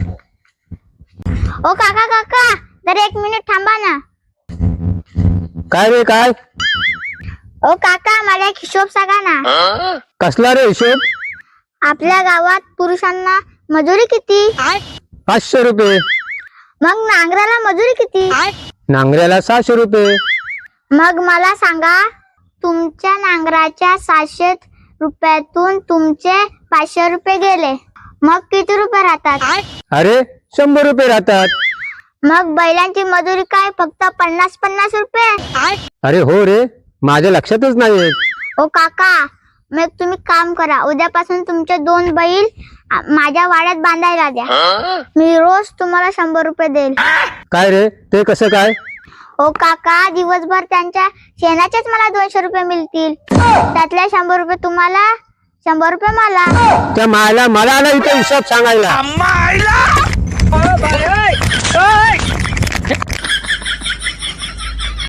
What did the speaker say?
ओ काका काका जर एक मिनिट थांबा ना. काय रे काय? ओ काका मला एक हिशोब सांगा ना. कसला रे हिशोब? आपल्या गावात पुरुषांना मजुरी किती? पाचशे रुपये. मग नांगराला मजुरी किती? नांगऱ्याला सहाशे रुपये. मग मला सांगा तुमच्या नांगराच्या सातशे रुपयातून तुमचे पाचशे रुपये गेले. मग किती रुपये राहतात? अरे शंभर रुपये राहतात. मग बैलांची मजुरी काय? फक्त पन्नास पन्नास रुपये? अरे हो रे. माझ्या लक्षातच नाही ओ काका मग तुम्ही काम करा. उद्यापासून तुमचे दोन बैल माझ्या वाड्यात बांधायला द्या. मी रोज तुम्हाला शंभर रुपये देईल. काय रे? ते कसं काय? ओ काका दिवसभर त्यांच्या शेणाचेच मला दोनशे रुपये मिळतील. त्यातले शंभर रुपये तुम्हाला शंभर रुपये मला. त्या मायला मला आला इथे हिशोब सांगायला.